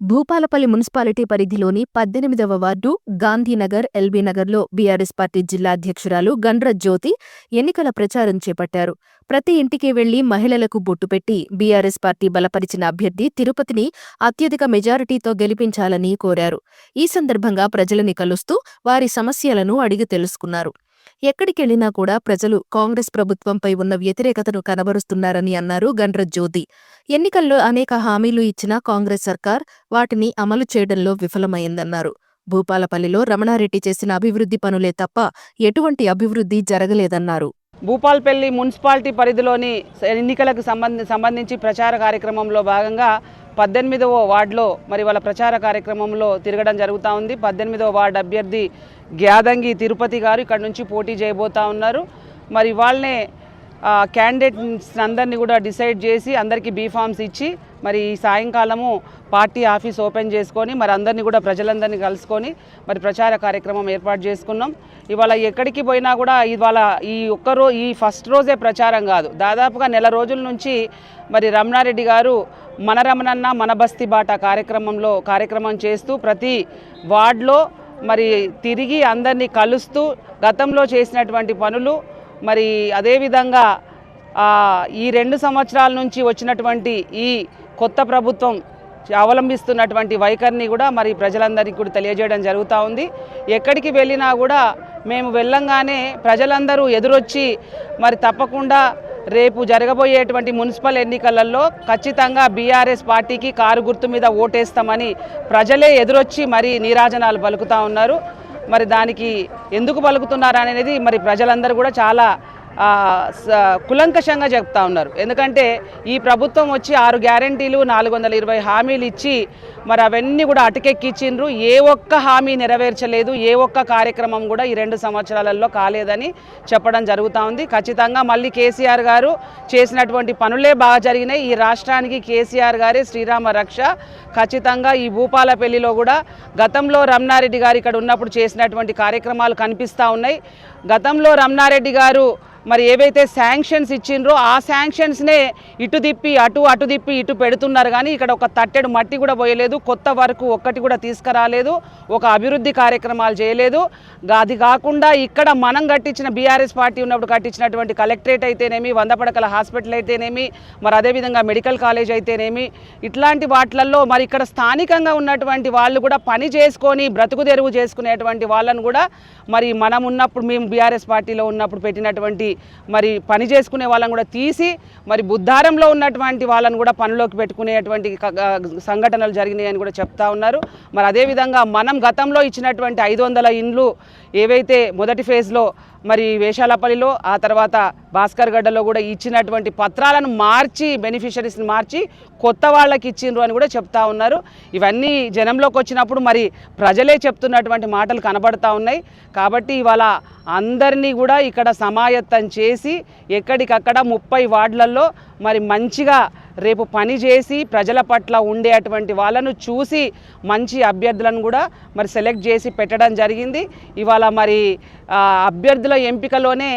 Bhupalpally municipality పరిధిలోని పద్దెనిమిదవ ward Gandhinagar ఎల్బీనగర్లో బీఆర్ఎస్ పార్టీ జిల్లా అధ్యక్షురాలు గండ్ర జ్యోతి ఎన్నికల ప్రచారం చేపట్టారు. ప్రతి ఇంటికి వెళ్ళి మహిళలకు బొట్టు పెట్టి బీఆర్ఎస్ పార్టీ బలపరిచిన అభ్యర్థి తిరుపతిని అత్యధిక మెజారిటీతో గెలిపించాలని కోరారు. ఈ సందర్భంగా ప్రజలని కలుస్తూ వారి సమస్యలను అడిగి తెలుసుకున్నారు. ఎక్కడికెళ్ళినా కూడా ప్రజలు కాంగ్రెస్ ప్రభుత్వంపై ఉన్న వ్యతిరేకతను కనబరుస్తున్నారని అన్నారు గండ్రజ్యోతి ఎన్నికల్లో అనేక హామీలు ఇచ్చిన కాంగ్రెస్ సర్కార్ వాటిని అమలు చేయడంలో విఫలమైందన్నారు. భూపాలపల్లిలో రమణారెడ్డి చేసిన అభివృద్ధి పనులే తప్ప ఎటువంటి అభివృద్ధి జరగలేదన్నారు. భూపాల్పల్లి మున్సిపాలిటీ పరిధిలోని ఎన్నికలకు సంబంధి సంబంధించి ప్రచార కార్యక్రమంలో భాగంగా పద్దెనిమిదవ వార్డులో మరి వాళ్ళ ప్రచార కార్యక్రమంలో తిరగడం జరుగుతూ ఉంది. పద్దెనిమిదవ వార్డు అభ్యర్థి గ్యాదంగి తిరుపతి గారు ఇక్కడ నుంచి పోటీ చేయబోతా ఉన్నారు. మరి వాళ్ళనే క్యాండిడేట్స్ అందరినీ కూడా డిసైడ్ చేసి అందరికీ బీఫామ్స్ ఇచ్చి మరి ఈ సాయంకాలము పార్టీ ఆఫీస్ ఓపెన్ చేసుకొని మరి అందరినీ కూడా ప్రజలందరినీ కలుసుకొని మరి ప్రచార కార్యక్రమం ఏర్పాటు చేసుకున్నాం. ఇవాళ ఎక్కడికి పోయినా కూడా ఇవాళ ఈ ఒక్కరో ఈ ఫస్ట్ రోజే ప్రచారం కాదు. దాదాపుగా నెల రోజుల నుంచి మరి రమణారెడ్డి గారు మన రమణన్న మన బస్తీ బాట కార్యక్రమంలో కార్యక్రమం చేస్తూ ప్రతి వార్డులో మరి తిరిగి అందరినీ కలుస్తూ గతంలో చేసినటువంటి పనులు మరి అదేవిధంగా ఈ రెండు సంవత్సరాల నుంచి వచ్చినటువంటి ఈ కొత్త ప్రభుత్వం అవలంబిస్తున్నటువంటి వైఖరిని కూడా మరి ప్రజలందరికీ కూడా తెలియజేయడం జరుగుతూ ఉంది. ఎక్కడికి వెళ్ళినా కూడా మేము వెళ్ళంగానే ప్రజలందరూ ఎదురొచ్చి మరి తప్పకుండా రేపు జరగబోయేటువంటి మున్సిపల్ ఎన్నికలలో ఖచ్చితంగా బీఆర్ఎస్ పార్టీకి కారు గుర్తు మీద ఓటేస్తామని ప్రజలే ఎదురొచ్చి మరి నీరాజనాలు పలుకుతూ ఉన్నారు. మరి దానికి ఎందుకు పలుకుతున్నారు అనేది మరి ప్రజలందరూ కూడా చాలా కులంకషంగా చెప్తా ఉన్నారు. ఎందుకంటే ఈ ప్రభుత్వం వచ్చి ఆరు గ్యారంటీలు నాలుగు వందల ఇరవై హామీలు ఇచ్చి మరి అవన్నీ కూడా అటకెక్కిచ్చిండ్రు. ఏ ఒక్క హామీ నెరవేర్చలేదు. ఏ ఒక్క కార్యక్రమం కూడా ఈ రెండు సంవత్సరాలలో కాలేదని చెప్పడం జరుగుతూ ఉంది. ఖచ్చితంగా మళ్ళీ కేసీఆర్ గారు చేసినటువంటి పనులే బాగా జరిగినాయి. ఈ రాష్ట్రానికి కేసీఆర్ గారే శ్రీరామ రక్ష. ఖచ్చితంగా ఈ భూపాలపల్లిలో కూడా గతంలో రమణారెడ్డి గారు ఇక్కడ ఉన్నప్పుడు చేసినటువంటి కార్యక్రమాలు కనిపిస్తూ ఉన్నాయి. గతంలో రమణారెడ్డి గారు మరి ఏవైతే శాంక్షన్స్ ఇచ్చిండ్రో ఆ శాంక్షన్స్నే ఇటు తిప్పి అటు అటు తిప్పి ఇటు పెడుతున్నారు కానీ ఇక్కడ ఒక తట్టెడు మట్టి కూడా పోయలేదు. కొత్త వరకు ఒక్కటి కూడా తీసుకురాలేదు. ఒక అభివృద్ధి కార్యక్రమాలు చేయలేదు. అది కాకుండా ఇక్కడ మనం కట్టించిన బీఆర్ఎస్ పార్టీ ఉన్నప్పుడు కట్టించినటువంటి కలెక్టరేట్ అయితేనేమి వంద పడకల హాస్పిటల్ అయితేనేమి మరి అదేవిధంగా మెడికల్ కాలేజ్ అయితేనేమి ఇట్లాంటి వాటిలలో మరి ఇక్కడ స్థానికంగా ఉన్నటువంటి వాళ్ళు కూడా పని చేసుకొని బ్రతుకు తెరువు చేసుకునేటువంటి వాళ్ళను కూడా మరి మనం ఉన్నప్పుడు మేము బీఆర్ఎస్ పార్టీలో ఉన్నప్పుడు పెట్టినటువంటి మరి పని చేసుకునే వాళ్ళని కూడా తీసి మరి బుద్ధారంలో ఉన్నటువంటి వాళ్ళని కూడా పనిలోకి పెట్టుకునేటువంటి సంఘటనలు జరిగినాయని కూడా చెప్తా ఉన్నారు. మరి అదేవిధంగా మనం గతంలో ఇచ్చినటువంటి ఐదు వందల ఇండ్లు ఏవైతే మొదటి ఫేజ్లో మరి వేషాలపల్లిలో ఆ తర్వాత భాస్కర్ గడ్డలో కూడా ఇచ్చినటువంటి పత్రాలను మార్చి బెనిఫిషరీస్ని మార్చి కొత్త వాళ్ళకి ఇచ్చిండ్రు అని కూడా చెప్తా ఉన్నారు. ఇవన్నీ జనంలోకి వచ్చినప్పుడు మరి ప్రజలే చెప్తున్నటువంటి మాటలు కనబడతా ఉన్నాయి. కాబట్టి ఇవాళ అందరినీ కూడా ఇక్కడ సమాయత్తం చేసి ఎక్కడికక్కడ ముప్పై వార్డులలో మరి మంచిగా రేపు పని చేసి ప్రజల పట్ల ఉండేటువంటి వాళ్ళను చూసి మంచి అభ్యర్థులను కూడా మరి సెలెక్ట్ చేసి పెట్టడం జరిగింది. ఇవాళ మరి అభ్యర్థుల ఎంపికలోనే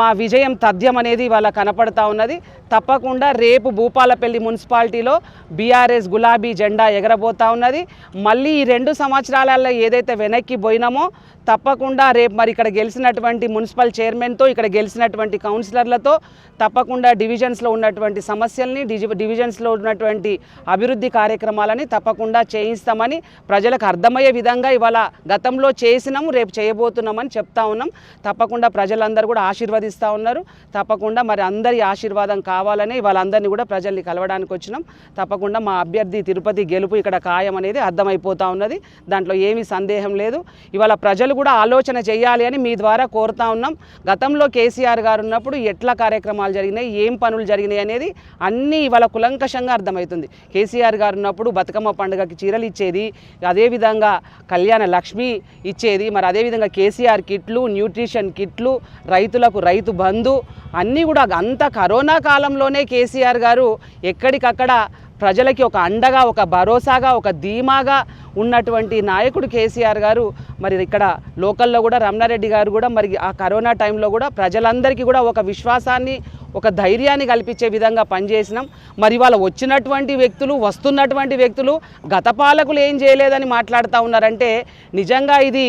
మా విజయం తథ్యం అనేది ఇవాళ కనపడతా ఉన్నది. తప్పకుండా రేపు భూపాలపల్లి మున్సిపాలిటీలో బీఆర్ఎస్ గులాబీ జెండా ఎగరబోతా ఉన్నది. మళ్ళీ ఈ రెండు సంవత్సరాలలో ఏదైతే వెనక్కి పోయినామో తప్పకుండా రేపు మరి ఇక్కడ గెలిచినటువంటి మున్సిపల్ చైర్మన్తో ఇక్కడ గెలిచినటువంటి కౌన్సిలర్లతో తప్పకుండా డివిజన్స్లో ఉన్నటువంటి సమస్యల్ని డిజి డివిజన్స్లో ఉన్నటువంటి అభివృద్ధి కార్యక్రమాలని తప్పకుండా చేయిస్తామని ప్రజలకు అర్థమయ్యే విధంగా ఇవాళ గతంలో చేసినాము రేపు చేయబోతున్నామని చెప్తా ఉన్నాం. తప్పకుండా ప్రజలందరూ కూడా ఆశీర్వదిస్తూ ఉన్నారు. తప్పకుండా మరి అందరి ఆశీర్వాదం కావాలని వాళ్ళందరినీ కూడా ప్రజల్ని కలవడానికి వచ్చినాం. తప్పకుండా మా అభ్యర్థి తిరుపతి గెలుపు ఇక్కడ ఖాయం అనేది అర్థమైపోతూ ఉన్నది. దాంట్లో ఏమీ సందేహం లేదు. ఇవాళ ప్రజలు కూడా ఆలోచన చేయాలి అని మీ ద్వారా కోరుతా ఉన్నాం. గతంలో కేసీఆర్ గారు ఉన్నప్పుడు ఎట్లా కార్యక్రమాలు జరిగినాయి ఏం పనులు జరిగినాయి అనేది అన్నీ ఇవాళ కులంకషంగా అర్థమవుతుంది. కేసీఆర్ గారు ఉన్నప్పుడు బతుకమ్మ పండుగకి చీరలు ఇచ్చేది అదేవిధంగా కళ్యాణ లక్ష్మి ఇచ్చేది మరి అదేవిధంగా కేసీఆర్ కిట్లు న్యూట్రిషన్ కిట్లు రైతులకు రైతు బంధు అన్నీ కూడా అంత కరోనా కాలంలోనే కేసీఆర్ గారు ఎక్కడికక్కడ ప్రజలకి ఒక అండగా ఒక భరోసాగా ఒక ధీమాగా ఉన్నటువంటి నాయకుడు కేసీఆర్ గారు మరి ఇక్కడ లోకల్లో కూడా రమణారెడ్డి గారు కూడా మరి ఆ కరోనా టైంలో కూడా ప్రజలందరికీ కూడా ఒక విశ్వాసాన్ని ఒక ధైర్యాన్ని కల్పించే విధంగా పనిచేసినాం. మరి వాళ్ళ వచ్చినటువంటి వ్యక్తులు వస్తున్నటువంటి వ్యక్తులు గత పాలకులు ఏం చేయలేదని మాట్లాడుతూ ఉన్నారంటే నిజంగా ఇది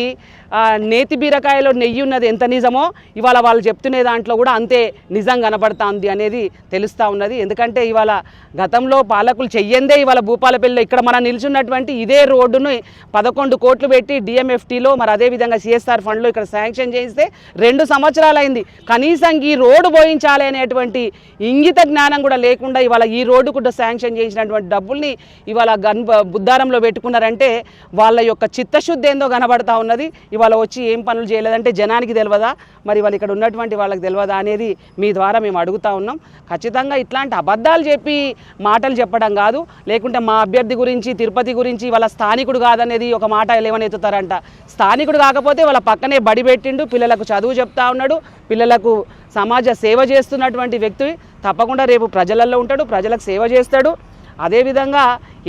నేతి బీరకాయలో నెయ్యి ఉన్నది ఎంత నిజమో ఇవాళ వాళ్ళు చెప్తునే దాంట్లో కూడా అంతే నిజం కనబడుతుంది అనేది తెలుస్తూ ఉన్నది. ఎందుకంటే ఇవాళ గతంలో పాలకులు చెయ్యందే ఇవాళ భూపాలపల్లిలో ఇక్కడ మనం నిల్చున్నటువంటి ఇదే రోడ్డును పదకొండు కోట్లు పెట్టి డిఎంఎఫ్టీలో మరి అదేవిధంగా సిఎస్ఆర్ ఫండ్లో ఇక్కడ శాంక్షన్ చేస్తే రెండు సంవత్సరాలు అయింది కనీసం ఈ రోడ్డు పోయించాలి అనేటువంటి ఇంగిత జ్ఞానం కూడా లేకుండా ఇవాళ ఈ రోడ్డు కూడా శాంక్షన్ చేసినటువంటి డబ్బుల్ని ఇవాళ గన్ బుద్ధారంలో పెట్టుకున్నారంటే వాళ్ళ యొక్క చిత్తశుద్ధి ఏందో కనబడతా ఉన్నది. ఇవాళ వచ్చి ఏం పనులు చేయలేదంటే జనానికి తెలియదా మరి వాళ్ళు ఇక్కడ ఉన్నటువంటి వాళ్ళకి తెలియదా అనేది మీ ద్వారా మేము అడుగుతా ఉన్నాం. ఖచ్చితంగా ఇట్లాంటి అబద్ధాలు చెప్పి మాటలు చెప్పడం కాదు. లేకుంటే మా అభ్యర్థి గురించి తిరుపతి గురించి వాళ్ళ స్థానికుడు కాదనేది ఒక మాట లేవనెత్తుతారంట. స్థానికుడు కాకపోతే వాళ్ళ పక్కనే బడి పెట్టిండు పిల్లలకు చదువు చెప్తా ఉన్నాడు పిల్లలకు సమాజ సేవ చేస్తున్నటువంటి వ్యక్తి తప్పకుండా రేపు ప్రజలలో ఉంటాడు ప్రజలకు సేవ చేస్తాడు. అదేవిధంగా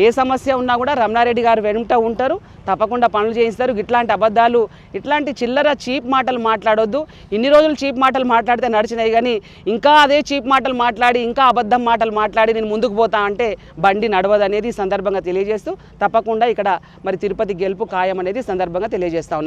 ఏ సమస్య ఉన్నా కూడా రమణారెడ్డి గారు వెనుట ఉంటారు. తప్పకుండా పనులు చేయిస్తారు. ఇట్లాంటి అబద్ధాలు ఇట్లాంటి చిల్లర చీప్ మాటలు మాట్లాడొద్దు. ఇన్ని రోజులు చీప్ మాటలు మాట్లాడితే నడిచినాయి కానీ ఇంకా అదే చీప్ మాటలు మాట్లాడి ఇంకా అబద్ధం మాటలు మాట్లాడి నేను ముందుకు పోతా అంటే బండి నడవదు అనేది ఈ సందర్భంగా తెలియజేస్తూ తప్పకుండా ఇక్కడ మరి తిరుపతి గెలుపు ఖాయం అనేది సందర్భంగా తెలియజేస్తా